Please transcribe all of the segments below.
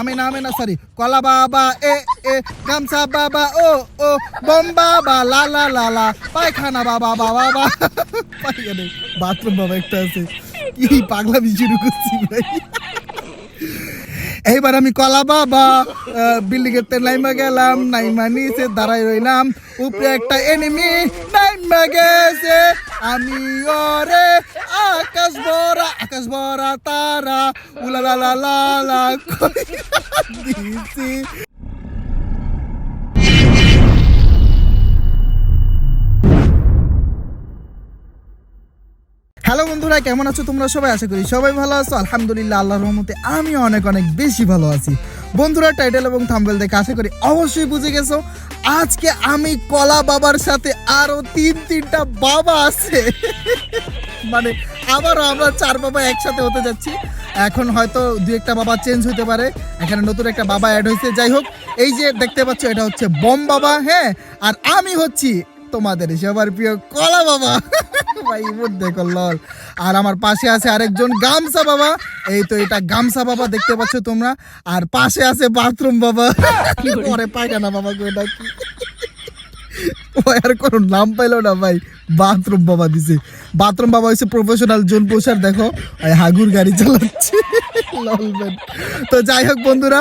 আমি নামে না সরি কলা বাবা, এ এ, গামছা বাবা, ও ও, বম বাবা, লা লা লা লা, পায়খানা বাবা বাবা বাবা। বাথরুম বাবা, একটা আছে। কি পাগলামি শুরু করছি ভাই। এইবার আমি কলা বাবা বিল্ডিং এর নাইমা গেলাম, নাইমা নিচে দাঁড়াই রইলাম, উপরে একটা এনিমি নাইমা গেছে। আমি ওরে আকাশ ভরা লা লা লা লা কইরা দিছি হ্যালো বন্ধুরা, কেমন আছো তোমরা সবাই? আশা করি সবাই ভালো আছো। আলহামদুলিল্লাহ, আল্লাহর রহমতে আমি অনেক অনেক বেশি ভালো আছি। বন্ধুরা, টাইটেল এবং থাম্বেল দেখে আশা করি অবশ্যই বুঝে গেছো, আজকে আমি কলা বাবার সাথে আরও তিন তিনটা বাবা আছে। মানে আবারও আমরা চার বাবা একসাথে হতে যাচ্ছি। এখন হয়তো দু একটা বাবা চেঞ্জ হতে পারে। এখানে নতুন একটা বাবা অ্যাড হয়েছে যাই হোক এই যে দেখতে পাচ্ছ এটা হচ্ছে বম বাবা হ্যাঁ? আর আমি হচ্ছি তোমাদের সবার প্রিয় কলা বাবা। ভাই ইমোট দেখো লল আর আমার পাশে আছে আরেকজন গামছা বাবা। এই তো এটা গামছা বাবা দেখতে পাচ্ছ তোমরা। আর পাশে আছে বাথরুম বাবা। পরে পায়খানা বাবা এটা কি? আর কোনো নাম পাইলো না ভাই। বাথরুম বাবা দিছে। বাথরুম বাবা হচ্ছে প্রফেশনাল জোন পোষার, দেখো। হাগুর গাড়ি চালাচ্ছে। তো যাই হোক বন্ধুরা,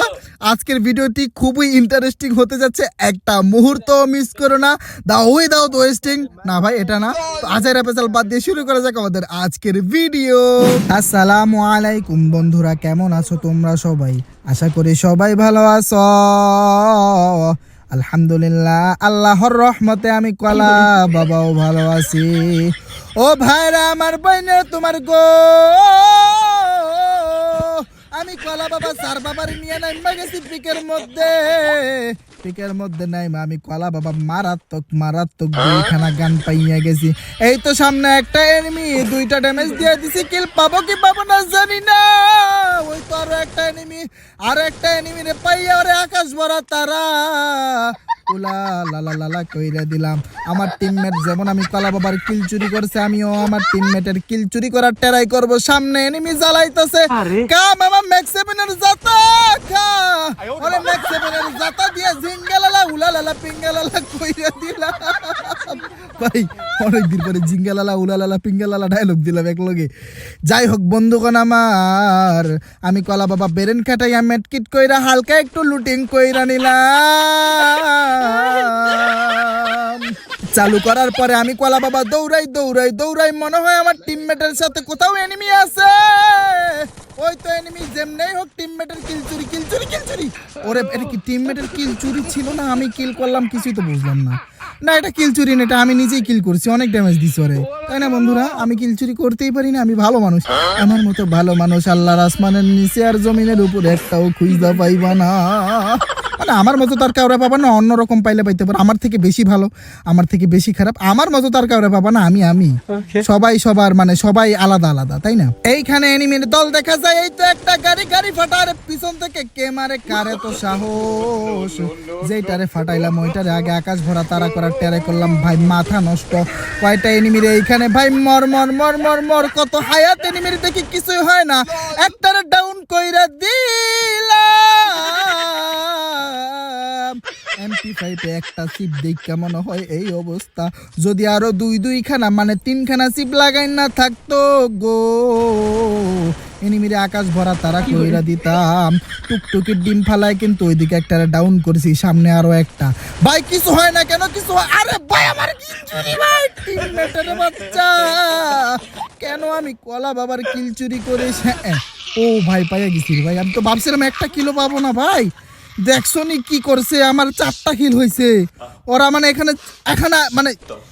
আজকের ভিডিওটি খুবই ইন্টারেস্টিং হতে যাচ্ছে। একটা মুহূর্ত মিস করো না। দা ওয়েস্টিং না ভাই, এটা না। তো পেশাল বাদ দিয়ে শুরু করা যাক আমাদের আজকের ভিডিও আসসালামু আলাইকুম বন্ধুরা, কেমন আছো তোমরা সবাই? আশা করি সবাই ভালো আছো। আলহামদুলিল্লাহ, আল্লাহর রহমতে আমি কলা বাবাও ভালো আছি। ও ভাইরা, আমার বইনে তোমার গো, আমি কলা বাবা সার বাবার নিয়ে নাইমা গেছি পিকের মধ্যে। পিকের মধ্যে নাই আমি কলা বাবা মারাত্মক মারাত্মক দুইখানা গান পাইয়া গেছি। এই তো সামনে একটা এনিমি দুইটা ড্যামেজ দিয়ে দিছি। কিল পাবো কি পাবো না জানি না। ওই তো আরও একটা এনিমি আর একটা এনিমি রে পাইয়া ওরে আকাশ ভরা তারা। উলা লালা লালা কইরা দিলাম। আমার টিমমেট যেমন আমি কলা বাবার কিল চুরি করছে আমিও আমার টিমমেটের কিল চুরি করার ট্রাই করব। সামনে এনিমি জ্বালাইতেছে। জাতা জাতা দিয়ে জিঙ্গালালা পিঙ্গালালা কইরা দিলাম। ভাই অনেকদিন পরে জিঙ্গালালা উলালালা পিঙ্গালালা ডায়লগ দিলাম এক লগে। যাই হোক বন্ধুগণ আমার আমি কলা বাবা বেরেন খাটাইয়া মেটকিট কইরা হালকা একটু লুটিং কইরা নিলাম। চালু করার পরে আমি কলা বাবা দৌড়াই দৌড়াই দৌড়াই, মনে হয় আমার টিমমেটের সাথে কোথাও এনিমি আছে। ওই তো এনিমি যেমনেই হোক টিমমেটের কিল চুরি কিল চুরি কিল চুরি। ওরে, এটা কি টিমমেটের কিল চুরি ছিল না? আমি কিল করলাম, কিছুই তো বুঝলাম না। না, এটা কিল চুরি না, এটা আমি নিজেই কিল করছি, অনেক ড্যামেজ দিছি ওরে। তাই না বন্ধুরা? আমি কিল চুরি করতেই পারি না, আমি ভালো মানুষ। আমার মতো ভালো মানুষ আল্লাহর আসমানের নিচে আর জমিনের উপরে একটাও খুঁজা পাইবা না। মানে আমার মতো তার কাউরে পাবা না অন্যরকম পাইলে পাইতে পারো। আমার থেকে বেশি ভালো আমার থেকে বেশি খারাপ। আমার মতো তার কাউরে পাবা না আমি আমি। সবাই সবার মানে সবাই আলাদা আলাদা তাই না? এইখানে এনিমির দল দেখা যায় এই তো একটা গাড়ি গাড়ি ফাটার। পিছন থেকে কে মারে কারে তো সাহস? যেইটারে ফাটাইলাম ওইটারে আগে আকাশ ভরা তারা করার টেরে করলাম। ভাই মাথা নষ্ট। কয়টা এনিমির এইখানে? ভাই মর মর মর মর মর। কত হায়াত এনিমির দেখি কিছুই হয় না। একটারে ডাউন কইরা দিলাম। এমপি ফাইভে একটা সিপ দেখ কেমন হয় এই অবস্থা। যদি আরও দুই দুইখানা মানে তিনখানা সিপ লাগাই না থাকতো গো। এনিমিরে আকাশ ভরা তারা কইরা দিতাম। টুকটুকির ডিম ফালায় কিন্তু ওইদিকে একটা ডাউন করেছি সামনে আরও একটা। ভাই কিছু হয় না কেন? কিছু হয় আরে ভাই আমার কিল চুরি ভাই? টিমমেটের বাচ্চা। কেন আমি কলা বাবার কিল চুরি করে ও ভাই পাইয়া গেছি ভাই। আমি তো ভাবছিলাম একটা কিলো পাবো না ভাই। দেখছ নি কি করছে? আমার চারটা কিল হয়েছে ওরা মানে এখানে এখানে মানে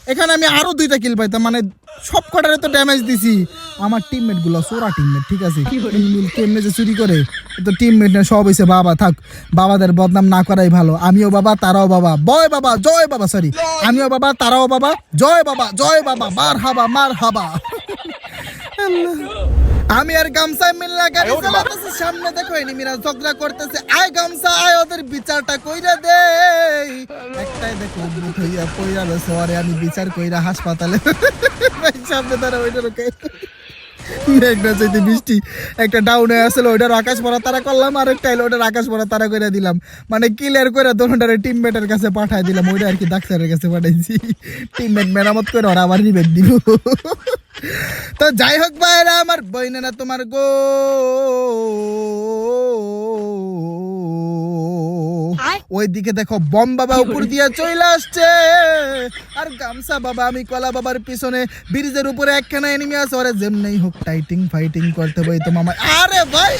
এখানে আমি আরও দুইটা কিল পাইতাম মানে সব কটারে তো ড্যামেজ দিছি। আমার টিমমেটগুলো সোরা টিমমেট ঠিক আছে? কেমনে যে চুরি করে? তো টিমমেট না সব হয়েছে বাবা থাক। বাবাদের বদনাম না করাই ভালো। আমিও বাবা তারাও বাবা। বয় বাবা জয় বাবা সরি আমিও বাবা তারাও বাবা। জয় বাবা জয় বাবা মার হাবা মার হাবা আমি আর গামছা মিল্লা গাড়ি চালাতেছি সামনে দেখো এনিমিরা ঝগড়া করতেছে। আয় গামছা আয় ওদের বিচারটা কইরা দে একটাই দেখো মুখ হইয়া পইরা রয়েছে আমি বিচার কইরা হাসপাতালে। সামনে তারা ওইটা রোকে একটা চাইতে বৃষ্টি, একটা ডাউনে আসলে, ওইটার আকাশ পড়া তারা করলাম আর একটা ওইটার আকাশ পড়া তারা করে দিলাম। মানে ক্লিয়ার করে দোনোটারে টিমমেটের কাছে পাঠায় দিলাম, ওইটা আর কি ডাক্তারের কাছে পাঠাইছি। টিমমেট মেরামত করে ওরা আবার রিবেট দিব। তো যাই হোক ভাইরা, আমার বইনে না তোমার গো ওইদিকে দেখো বম বাবা উপর দিয়ে চলে আসছে। আর গামছা বাবা আমি কলা বাবার পিছনে ব্রিজের উপরে একখানা এনিমি আছে। ওরে যেমনি হোক টাইটিং ফাইটিং করতে বই তো মামা আরে ভাই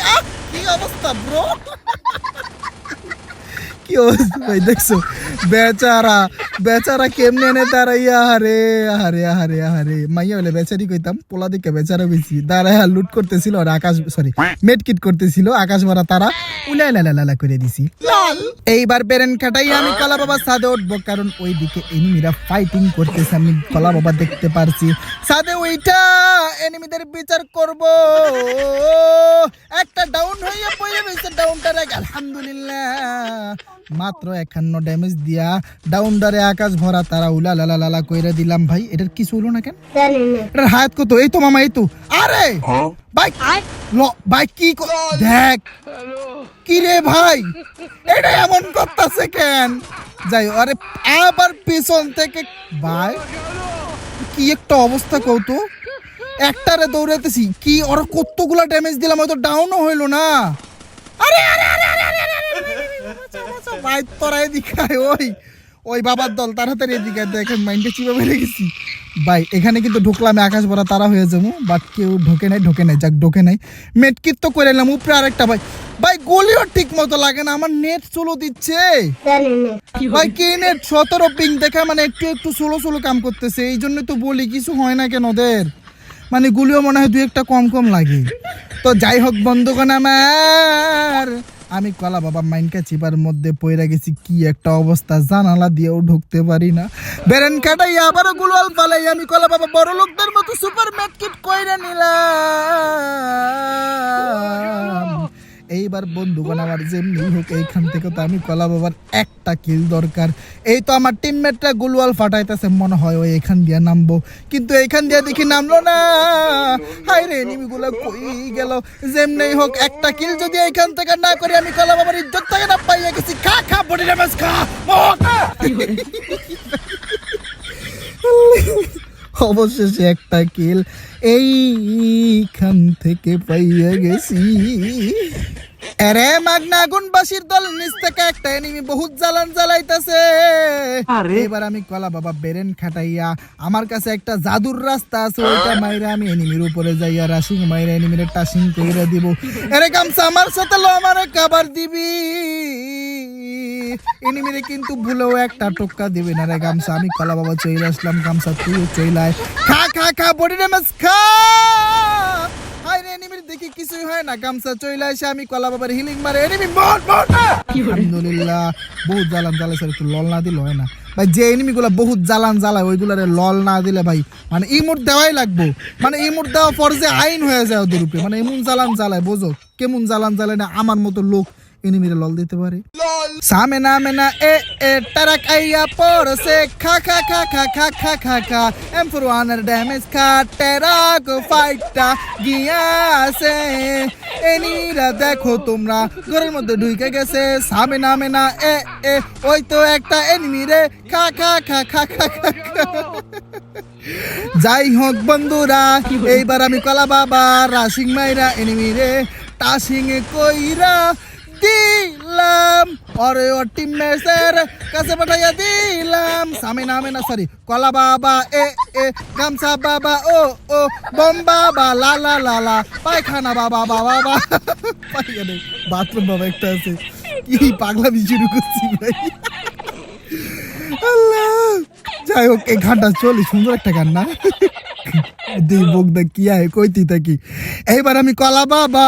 কি অবস্থা ব্রো কি অবস্থা ভাই? দেখছ? বেচারা বেচারা কেমনে নে তারা আহারে আহারে আহারে আহারে। মাইয়া বলে বেচারি কইতাম পোলা দিকে বেচারা কইছি তারা লুট করতেছিল আর আকাশ সরি মেটকিট করতেছিল আকাশ ভরা তারা উলাই লালা লালা করে দিছি। এইবার বেরেন কাটাই আমি কলা বাবা সাদে উঠবো কারণ ওই দিকে এনিমিরা ফাইটিং করতেছে আমি কলা বাবা দেখতে পারছি। সাদে ওইটা এনিমিদের বিচার করব। একটা ডাউন হয়ে পড়ে গেছে ডাউনটা আলহামদুলিল্লাহ। মাত্র একান্ন ড্যামেজ দিয়া ডাউনডারে আকাশ ভরা তারা উলা লালা লালা কইরা দিলাম ভাই এটার কিছু হলো না কেন? এটার হায়াত কত? এই তো মামা এই তো। আরে! বাইক! ল বাইক কি দেখ। কি রে ভাই? এটা এমন করতেছে কেন? যাই আরে আবার পিছন থেকে ভাই কি একটা অবস্থা কৌত একটারে দৌড়াতেছি কি ওরা কতগুলা ড্যামেজ দিলাম হয়তো ডাউনও হইল না। আরে আরে, আরে, আরে, আরে, বাঁচাও, বাঁচাও, ভাই তোরা এদিকে ওই ওই বাবার দল তাড়াতাড়ি এদিকে দেখেন মাইন্ডে চিপে মেরে গেছি। ভাই এখানে কিন্তু ঢুকলাম আকাশ ভরা তারা হয়ে যাব বাট কেউ ঢোকে নাই ঢোকে নাই যাক ঢোকে নাই। মেটকিট তো করে এলাম উপরে আরেকটা ভাই। ভাই গলিও ঠিক মতো লাগে না আমার নেট চলো দিচ্ছে। ভাই কি নেট সতেরো পিং দেখে মানে একটু একটু সোলো সোলো কাম করতেছে এই জন্য তো বলি কিছু হয় না কেন ওদের? মানে গুলিও মনে হয় দু একটা কম কম লাগে। তো যাই হোক বন্ধুগণ আমার আমি কলা বাবা মাইনকা চিপার মধ্যে পয়রা গেছি, কি একটা অবস্থা, জানালা দিয়েও ঢুকতে পারি না। বেরেন কাটাই আবারও গুলাল পালাই আমি কলা বাবা বড় লোকদের মতো সুপার ম্যাটকিট কইরা নিলাম। এইবার বন্ধুগণ, আমার যেমনি হোক এইখান থেকে তো আমি কলা বাবার একটা কিল দরকার। এই তো আমার টিমমেটরা গুলওয়াল ফাটাইতেছে, মনে হয় ওই এখান দিয়ে নামবো। কিন্তু এইখান দিয়ে দেখি নামলো না। হাই রে এনিমিগুলো কই গেল? যেমনি হোক একটা কিল যদি এইখান থেকে না করি, আমি কলা বাবার ইজ্জত থেকে না পাইয়া গেছি। খা খা, বডি ড্যামেজ খা। অবশেষে একটা কিল এইখান থেকে পাইয়া গেছি। আরে মাগনা আগুন বাসির দল নিচ থেকে একটা এনিমি বহুত জ্বালান জ্বালাইতেছে। এবার আমি কলা বাবা বেরেন খাটাইয়া আমার কাছে একটা জাদুর রাস্তা আছে ওইটা মাইরা আমি এনিমির উপরে যাইয়া রাশিং মাইরা এনিমির টাসিং কইরা দিব। আরে গামছা আমার সাথে লো আমারে কাবার দিবি। এনিমিরে কিন্তু ভুলেও একটা টোক্কা দিবে না রে গামছা। আমি কলা বাবা চলে আসলাম গামছা তুইও চলে আয়। খা খা খা বডি ড্যামেজ খা! হাই রে এনিমির দেখি কিছুই হয় না। গামছা চলে আসে আমি কলা বাবার হিলিং মারে। এনিমি মর মর আলহামদুলিল্লাহ বহুত জ্বালান জ্বালাই স্যার একটু লল না দিলে হয় না। ভাই যে এনিমি গুলা বহুত জ্বালান জ্বালায় ওইগুলারে লল না দিলে ভাই মানে ইমোট দেওয়াই লাগবো। মানে ইমোট দেওয়া ফরজে আইন হয়ে যায় ওদের উপরে মানে এমন জ্বালান জ্বালায় বোঝো কেমন জ্বালান জ্বালায় না আমার মতো লোক এনিমিরে লল দিতে পারে সামে না মেনা এ এ টারাক আইয়া পরসে খা খা খা খা খা খা খা খা এম ফর ওয়ানার ড্যামেজ খা টেরাক ফাইটটা গিয়াছে এনিরা দেখো তোমরা ঘরের মধ্যে ঢুকে গেছে সামে না মেনা এ এ ওই তো একটা এনিমি রে খা খা খা খা খা খা খা যাই হোক বন্ধুরা এইবার আমি কলা বাবা রাশিং মাইরা এনিমি রে টাসিং কইরা দিলাম। অরে ওর টিম মেসের কাছে পাঠাইয়া দিলাম। সামে নামে না সরি কলা বাবা, এ এ, গামছা বাবা, ও ও, বম বাবা, লা লা লা লা, পায়খানা বাবা বাবা বাবা। পায়খানা বাথরুম বাবা একটা আছে। কি পাগলামি শুরু করছি ভাই। আল্লাহ। যাই হোক, এই গানটা চলি, সুন্দর একটা গান না? দুই বগদা কি আয়, কইতি থাকি। এইবার আমি কলা বাবা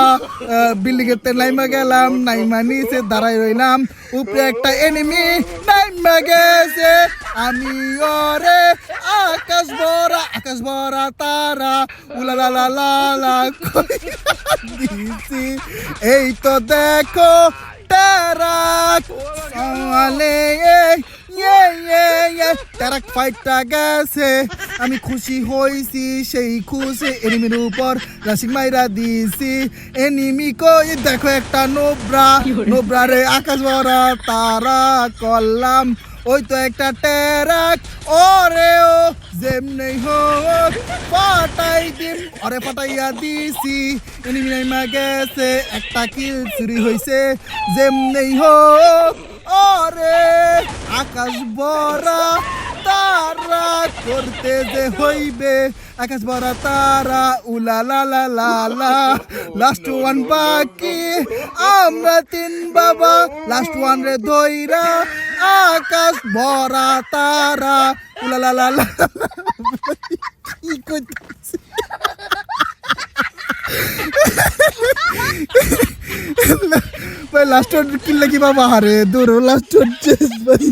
বিল্ডিং এর নাইমা গেলাম, নাইমা নিচে দাঁড়াই রইলাম, উপরে একটা এনিমি নাইমা গেছে। আমি ওরে আকাশ ভরা আকাশ ভরা তারা, উলা লা লা লা লা এই তো দেখো, তারা সালে ইয়ে ইয়ে ইয়ে ট্যারাক ফাইটটা গেছে আমি খুশি হইছি সেই খুশি। এনিমির উপর রাশিক মাইরা দিছি। এনিমি কই? দেখো একটা নোবরা। নোবরা রে আকাশ ভরা তারা করলাম। ওই তো একটা ট্যারাক। ওরে ও যেমনি হোক পাটাই দিম। ওরে পাটাইয়া দিছি। এনিমি নাইমা গেছে একটা কিল চুরি হইছে। যেমনি হোক ওরে আকাশ ভরা তারা করতে যে হইবে আকাশ ভরা তারা উলা লা লা লা লা লাস্ট ওয়ান বাকি আমরা তিন বাবা লাস্ট ওয়ান রে ধইরা আকাশ ভরা তারা উলা লা লা লা। কি করতেছি ভাই লাস্ট লাস্ট ওয়ান চেস ভাই।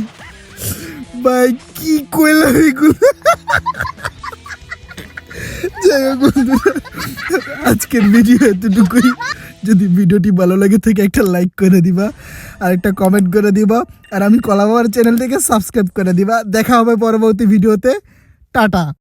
ভাই কি কইলাম এগুলো? যাই হোক বন্ধুরা, আজকের ভিডিও এতটুকুই। যদি ভিডিওটি ভালো লাগে থেকে একটা লাইক করে দিবা আর একটা কমেন্ট করে দিবা আর আমি কলা বাবার চ্যানেল থেকে সাবস্ক্রাইব করে দিবা। দেখা হবে পরবর্তী ভিডিওতে টাটা।